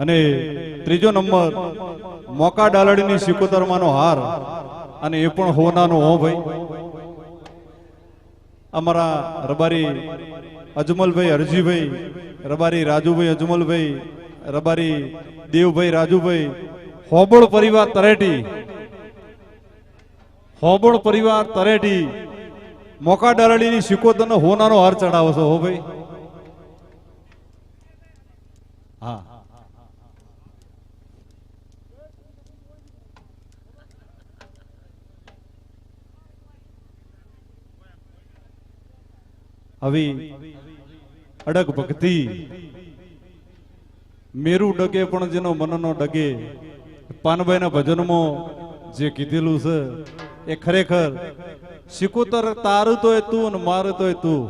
અને ત્રીજો નંબર, મોકા ડાલડીની સિકોતરમાંનો હાર. અને એ પણ હોનાનો, હો ભાઈ. અમારા રબારી અજમલભાઈ હરજીભાઈ રબારી રાજુભાઈ અજમલભાઈ, રબારી દેવભાઈ રાજુભાઈ, હોબળ પરિવાર તરેટી. હોબળ પરિવાર તરેટી. મોકા ડાલડીની સિકોતરનો, હોનાનો હાર ચડાવો હો ભાઈ. હા. આવી અડગ ભક્તિ. મેરું ડગે પણ જેનો મનનો ડગે. પાનભાઈના ભજનમાં જે કીધેલું છે, એ ખરેખર શિકોતર તારું તોય તું ને મારું તોય તું.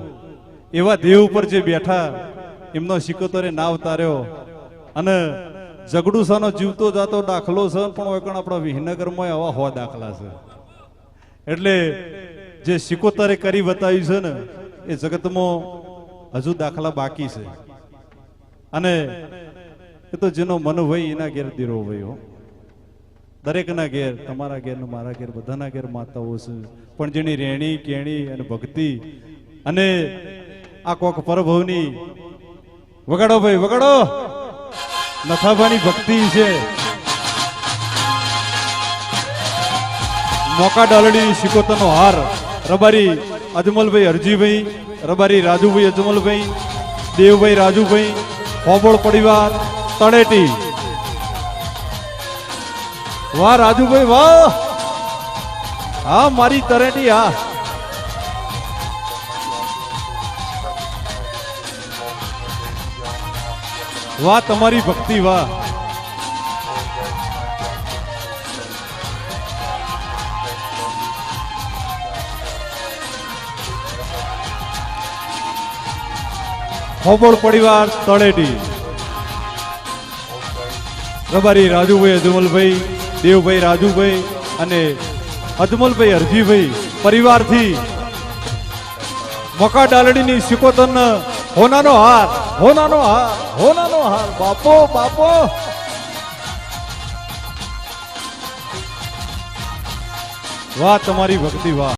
એવા દેવ ઉપર જે બેઠા, એમનો શિકોતરે નાવ તાર્યો. અને જગડુસાનો જીવતો જાતો દાખલો છે, પણ હોય કણ આપણા વિહનગરમાં આવા હો દાખલા છે. એટલે જે શિકોતરે કરી બતાવ્યું છે ને એ જગતમાં હજુ દાખલા બાકી છે. અને એ તો જેનો મન હોય એના ઘેર દીરો હોય દરેકના ઘેર, તમારા ઘેર મારા ઘેર, બધાના ઘેર માતાઓ છે. પણ જેની રેણી કેણી અને ભક્તિ અને આ કોક પરભવની વગાડો ભાઈ, વગાડો! નથાભાની ભક્તિ છે. મોકા ડાલડી શિકોતનો હાર, રબારી અજમલભાઈ હરજીભાઈ, રબારી રાજુભાઈ અજમલભાઈ, દેવભાઈ રાજુભાઈ, હોબળ પરિવાર, તળેટી. વાહ રાજુભાઈ, વાહ! હા, મારી તરેટી હા. વાહ, તમારી ભક્તિ, વાહ. હોબળ પરિવાર તળેટી. રબારી રાજુભાઈ, અજમલભાઈ, દેવભાઈ રાજુભાઈ અને અજમલભાઈ હરજીભાઈ પરિવારથી મકા ડાલડીની સિકોતન હોનાનો હાર હોનાનો હાર હોનાનો હાર. બાપો બાપો. વાહ, તમારી ભક્તિ, વાહ.